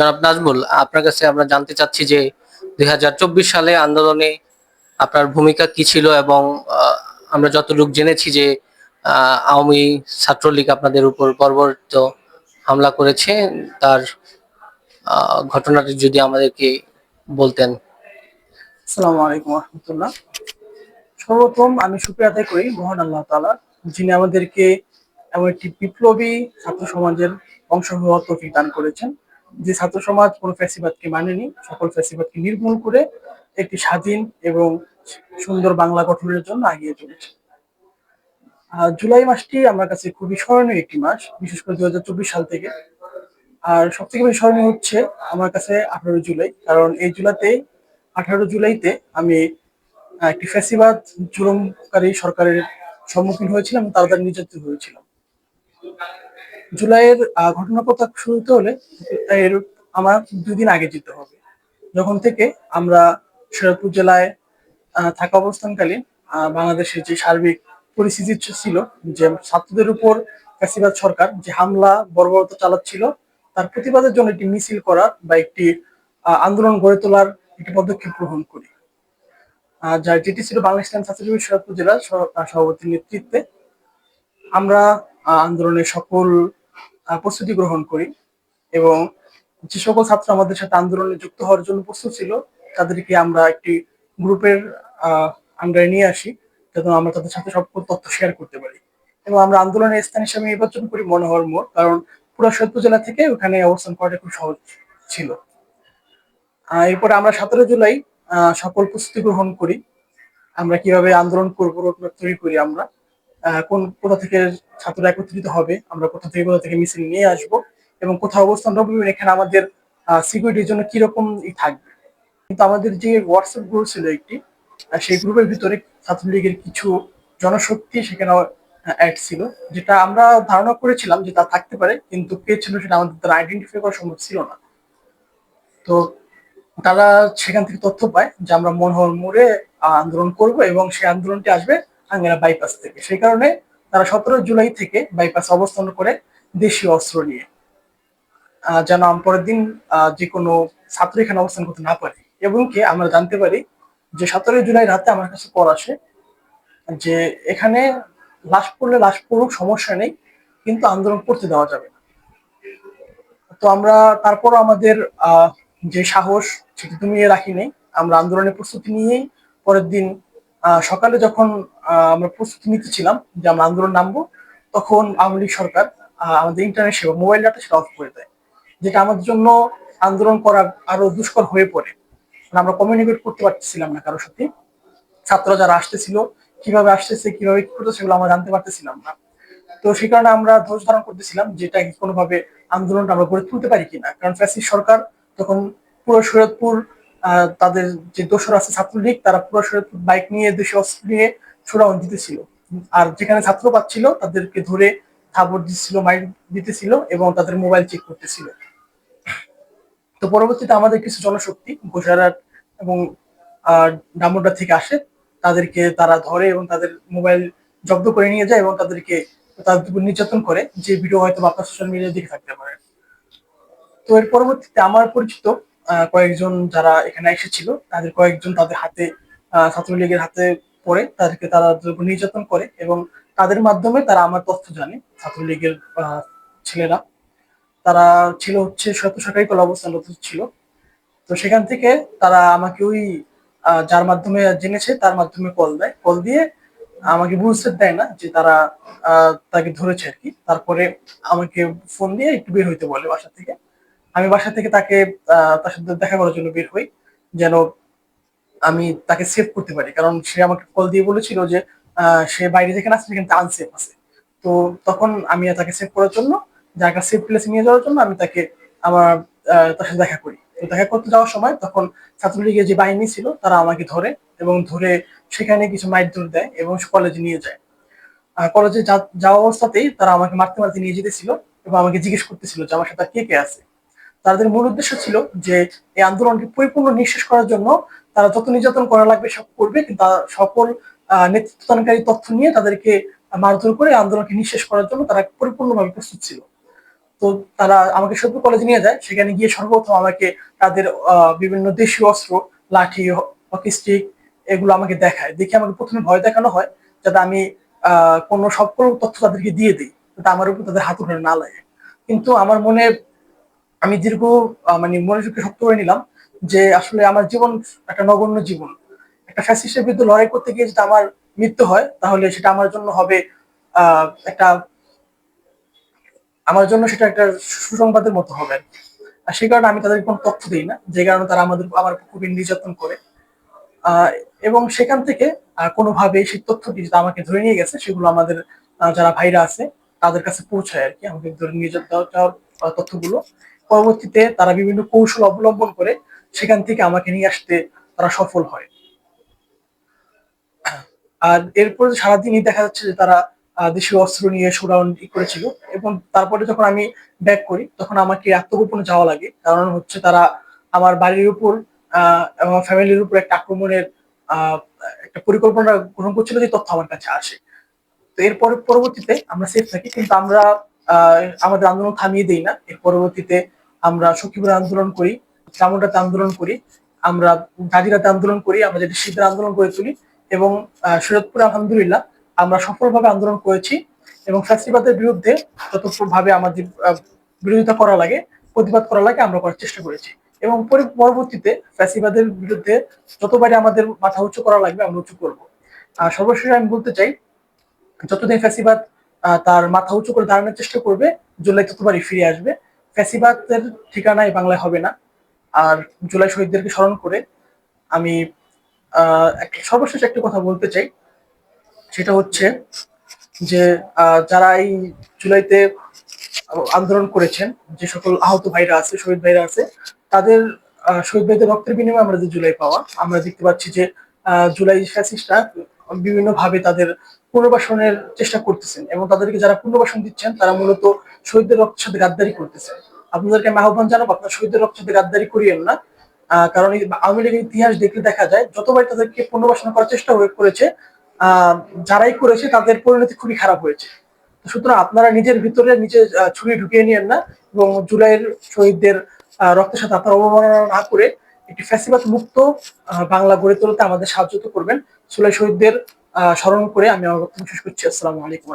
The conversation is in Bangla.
জনাব নাজমুল, আপনার কাছে আমরা জানতে চাচ্ছি যে দুই হাজার চব্বিশ সালে আন্দোলনে আপনার ভূমিকা কি ছিল এবং আমরা যতটুকু জেনেছি যে আওয়ামী ছাত্রলীগ আপনাদের উপর বর্বরিত হামলা করেছে, তার ঘটনাটি যদি আমাদেরকে বলতেন। আসসালামু আলাইকুম রহমতুল্লাহ। সর্বপ্রথম আমি শুক্রিয়া আদায় করি মহান আল্লাহ তালা যিনি আমাদেরকে এমন একটি বিপ্লবী ছাত্র সমাজের অংশ হওয়ার তৌফিক দান করেছেন। যে ছাত্র সমাজ কোনো ফ্যাসিবাদকে মানেনি, সকল ফ্যাসিবাদকে নির্মূল করে একটি স্বাধীন এবং সুন্দর বাংলা গঠনের জন্য আগিয়ে চলেছে। জুলাই মাসটি আমার কাছে খুবই স্মরণীয় একটি মাস, বিশেষ করে দুই হাজার চব্বিশ সাল থেকে। আর সব থেকে বেশি স্মরণীয় হচ্ছে আমার কাছে আঠারো জুলাই, কারণ এই জুলাইতে, আঠারো জুলাইতে আমি একটি ফ্যাসিবাদ জুলুমকারী সরকারের সম্মুখীন হয়েছিলাম তারা তার নির্যাতিত হয়েছিলাম। জুলাইয়ের ঘটনার কথা শুরুতে হলে এর আমার দুই দিন আগে যেতে হবে। যখন থেকে আমরা শরীয়তপুর জেলায় থাকা অবস্থানকালীন বাংলাদেশের যে সার্বিক পরিস্থিতি ছিল, যে ছাত্রদের উপর ফ্যাসিবাদ সরকার যে হামলা, বর্বরতা চালাচ্ছিল, তার প্রতিবাদের জন্য একটি মিছিল করার বা একটি আন্দোলন গড়ে তোলার একটি পদক্ষেপ গ্রহণ করি। যার যেটি ছিল বাংলাদেশ ছাত্রজীবী শরৎপুর জেলার সভাপতির নেতৃত্বে। আমরা আন্দোলনের সকল প্রস্তুতি গ্রহণ করি এবং যে সকল ছাত্র আমাদের সাথে আন্দোলনে যুক্ত হওয়ার জন্য প্রস্তুত ছিল, তাদেরকে আমরা একটি গ্রুপের আন্ডারে নিয়ে আসি যাতে আমরা তাদের সাথে সকল তথ্য শেয়ার করতে পারি। এবং আমরা আন্দোলনের স্থান হিসেবে নির্বাচন করি মনোহর মোড়, কারণ পুরো সৈয়দপুর জেলা থেকে ওখানে অবস্থান করাটা খুব সহজ ছিল। এরপরে আমরা সতেরো জুলাই সকল প্রস্তুতি গ্রহণ করি। আমরা কীভাবে আন্দোলন করব তৈরি করি আমরা কোন কোথা থেকে ছাত্ররা একত্রিত হবে। আমরা কোথা থেকে কোথা থেকে মিছিল নিয়ে আসব এবং কোথাও অবস্থান এবং এখানে আমাদের সিকিউরিটির জন্য কীরকম থাকবে। কিন্তু আমাদের যে হোয়াটসঅ্যাপ গ্রুপ ছিল একটি সেই গ্রুপের ভিতরে ছাত্রলীগের কিছু জনশক্তি সেখানে অ্যাড ছিল, যেটা আমরা ধারণা করেছিলাম যে তা থাকতে পারে, কিন্তু কে ছিল সেটা আমাদের দ্বারা আইডেন্টিফাই করা সম্ভব ছিল না। তো তারা সেখান থেকে তথ্য পায় যে আমরা মনোহর মোড়ে আন্দোলন করব এবং সেই আন্দোলনটি আসবে আঙ্গেনা বাইপাস থেকে। সেই কারণে তারা সতেরো জুলাই থেকে বাইপাস অবস্থান করে দেশীয় অস্ত্র নিয়ে। যেন পরের দিন যে কোনো ছাত্র এখানে অবস্থান করতে না পারে। এবং কি আমরা জানতে পারি যে সতেরোই জুলাই রাতে আমার কাছে কল আসে যে এখানে লাশ পড়লে লাশ পড়ুক, সমস্যা নেই, কিন্তু আন্দোলন করতে দেওয়া যাবে না। তো আমরা তারপরও আমাদের যে সাহস সেটি তুমি রাখি নেই, আমরা আন্দোলনের প্রস্তুতি নিয়েই পরের দিন সকালে যখন আমরা প্রস্তুতি নিতেছিলাম যে আমরা আন্দোলন নামবো তখন আওয়ামী লীগ সরকার আমাদের ইন্টারনেট সেবা মোবাইল ডাটা সেটা অফ করে দেয় যেটা আমাদের জন্য আন্দোলন করা আরও দুষ্কর হয়ে পড়ে। মানে আমরা কমিউনিকেট করতে পারতেছিলাম না কারোর সাথে। ছাত্ররা যারা আসতেছিল কীভাবে আসতেছে কীভাবে কি করতেছে সেগুলো আমরা জানতে পারতেছিলাম না। তো সেই কারণে আমরা ধৈর্য ধারণ করতেছিলাম যেটা কোনোভাবে আন্দোলনটা আমরা গড়ে তুলতে পারি কিনা। কারণ ফ্যাসিস্ট সরকার তখন পুরো আহ, তাদের যে দোসর আছে ছাত্রলীগ তারা পুরো বাইক নিয়ে দেশে অস্ত্র নিয়ে ছোড়াউন দিতেছিল। আর যেখানে ছাত্র পাচ্ছিল তাদেরকে ধরে থাবর দিচ্ছিল মাইক দিতেছিল এবং তাদের মোবাইল চেক করতেছিল। তো পরবর্তীতে আমাদের কিছু জনশক্তি গোসারাট এবং আহ, ডামুড্ডা থেকে আসে। তাদেরকে তারা ধরে এবং তাদের মোবাইল জব্দ করে নিয়ে যায় এবং তাদেরকে তাদের উপর নির্যাতন করে। যে ভিডিও হয়তো আপনার সোশ্যাল মিডিয়ায় দেখে থাকতে পারেন তো এর পরবর্তীতে আমার পরিচিত কয়েকজন যারা এখানে এসেছিল, তাদের কয়েকজন তাদের হাতে ছাত্রলীগের হাতে পড়ে, তাদেরকে তারা নির্যাতন করে এবং তাদের মাধ্যমে তারা আমার তথ্য জানে, ছাত্রলীগের ছেলেরা। তারা ছিল হচ্ছে শত সরকারি কলা অবস্থানরত ছিল। তো সেখান থেকে তারা আমাকে ওই যার মাধ্যমে জেনেছে, তার মাধ্যমে কল দেয়। কল দিয়ে আমাকে বুঝতে দেয় না যে তারা তাকে ধরেছে আর কি। তারপরে আমাকে ফোন দিয়ে একটু বের হইতে বলে বাসা থেকে। আমি বাসা থেকে তাকে তার সাথে দেখা করার জন্য বের হই, যেন আমি তাকে সেভ করতে পারি। কারণ সে আমাকে কল দিয়ে বলেছিল যে সে বাইরে যেখানে আছে সেখানে আনসেফ আছে। তো তখন আমি তাকে সেভ করার জন্য জায়গা সেফ প্লেসে নিয়ে যাওয়ার জন্য আমি তাকে আমার তার সাথে দেখা করি। তো দেখা করতে যাওয়ার সময় তখন ছাত্রলীগের যে বাহিনী ছিল, তারা আমাকে ধরে এবং ধরে সেখানে কিছু মাইর দেয় এবং কলেজে নিয়ে যায়। কলেজে যাওয়া অবস্থাতেই তারা আমাকে মারতে মারতে নিয়ে যেতেছিল এবং আমাকে জিজ্ঞেস করতেছিল যে, আমার সাথে কে কে আছে? তাদের মূল উদ্দেশ্য ছিল যে এই আন্দোলনকে পরিপূর্ণ নিঃশেষ করার জন্য তারা যত নির্যাতন করা লাগবে সব করবে সকল নেতৃত্বদানকারী তথ্য নিয়ে তাদেরকে মারধর করে আন্দোলনকে নিঃশেষ করার জন্য তারা পরিপূর্ণভাবে প্রস্তুত ছিল। তো তারা আমাকে সত্যি কলেজে নিয়ে যায়, সেখানে গিয়ে সর্বপ্রথম আমাকে তাদের বিভিন্ন দেশীয় অস্ত্র, লাঠি, হকি স্টিক এগুলো আমাকে দেখায়। দেখে আমাকে প্রথমে ভয় দেখানো হয় যাতে আমি কোনো সকল তথ্য তাদেরকে দিয়ে দিই, যাতে আমার উপর তাদের হাত উঠে না লাগে। কিন্তু আমার মনে আমি দীর্ঘ মানে মনোযোগকে শক্ত করে নিলাম যে আসলে আমার জীবন একটা নগণ্য জীবন। একটা ফ্যাসিস্টের বিরুদ্ধে লড়াই করতে গিয়ে যদি আমার মৃত্যু হয়, তাহলে সেটা আমার জন্য হবে একটা, আমার জন্য সেটা একটা সুসংবাদের মতো হবে। সেই কারণে আমি তাদের কোনো তথ্য দিই না, যে কারণে তারা আমাদের, আমার খুবই নির্যাতন করে। এবং সেখান থেকে কোনোভাবে সেই তথ্যটি যেটা আমাকে ধরে নিয়ে গেছে, সেগুলো আমাদের যারা ভাইরা আছে, তাদের কাছে পৌঁছায় আর কি। আমাকে ধরে নিয়ে যাওয়ার তথ্যগুলো। পরবর্তীতে তারা বিভিন্ন কৌশল অবলম্বন করে সেখান থেকে আমাকে নিয়ে আসতে তারা সফল হয়। আর এরপরে সারাদিনই দেখা যাচ্ছে যে তারা দেশীয় অস্ত্র নিয়ে শোডাউন করেছিল এবং তারপরে যখন আমি ব্যাক করি তখন আমাকে আত্মগোপনে যাওয়া লাগে। কারণ হচ্ছে তারা আমার বাড়ির উপর আহ, ফ্যামিলির উপর একটা আক্রমণের একটা পরিকল্পনা গ্রহণ করছিল যে তথ্য আমার কাছে আসে। তো এরপরে পরবর্তীতে আমরা সেফ থাকি কিন্তু আমরা আমাদের আন্দোলন থামিয়ে দিই না। এর পরবর্তীতে আমরা সখীপুরে আন্দোলন করি, চামুন্ডাতে আন্দোলন করি, আমরা জাজিরাতে আন্দোলন করি, আমরা যেটি শীতের আন্দোলন করে তুলি এবং শরীয়তপুরে আলহামদুলিল্লাহ আমরা সফলভাবে আন্দোলন করেছি এবং ফ্যাসিবাদের বিরুদ্ধে যতভাবে আমাদের বিরোধিতা করা লাগে, প্রতিবাদ করা লাগে, আমরা করার চেষ্টা করেছি এবং পরবর্তীতে ফ্যাসিবাদের বিরুদ্ধে যতবারই আমাদের মাথা উঁচু করা লাগবে, আমরা উঁচু করব। আর সর্বশেষ আমি বলতে চাই, যতদিন ফ্যাসিবাদ তার মাথা উঁচু করে দাঁড়ানোর চেষ্টা করবে, জুলাই ততবারই ফিরে আসবে। ফ্যাসিবাদের ঠিকানা এই বাংলায় হবে না। আর জুলাই শহীদদেরকে স্মরণ করে আমি সর্বশেষ একটা কথা বলতে চাই। সেটা হচ্ছে যে যারা এই জুলাইতে আন্দোলন করেছেন, যে সকল আহত ভাইরা আছে, শহীদ ভাইরা আছে, তাদের শহীদ ভাইদের রক্তের বিনিময়ে আমরা যে জুলাই পাওয়া, আমরা দেখতে পাচ্ছি যে জুলাই ফ্যাসিস্টরা বিভিন্ন ভাবে তাদের পুনর্বাসনের চেষ্টা করতেছেন এবং তাদেরকে যারা পুনর্বাসন দিচ্ছেন, তারা মূলত শহীদদের রক্তের সাথে গাদ্দারি করতেছেন। আপনাদেরকে আমি আহ্বান জানাব, আপনার শহীদদের রক্তের সাথে গাদ্দারি করিয়েন না। কারণ আওয়ামী লীগের ইতিহাস দেখলে দেখা যায় যতবার তাদেরকে পুনর্বাসন করার চেষ্টা করেছে যারাই করেছে, তাদের পরিণতি খুবই খারাপ হয়েছে। সুতরাং আপনারা নিজের ভিতরে নিজে ছুরি ঢুকিয়ে নিয়েন না এবং জুলাইয়ের শহীদদের রক্তের সাথে আপনারা অবমাননা না করে একটি ফ্যাসিবাদ মুক্ত বাংলা গড়ে তুলতে আমাদের সাহায্য করবেন। জুলাই শহীদদের স্মরণ করে আমি শেষ করছি। আসসালামু আলাইকুম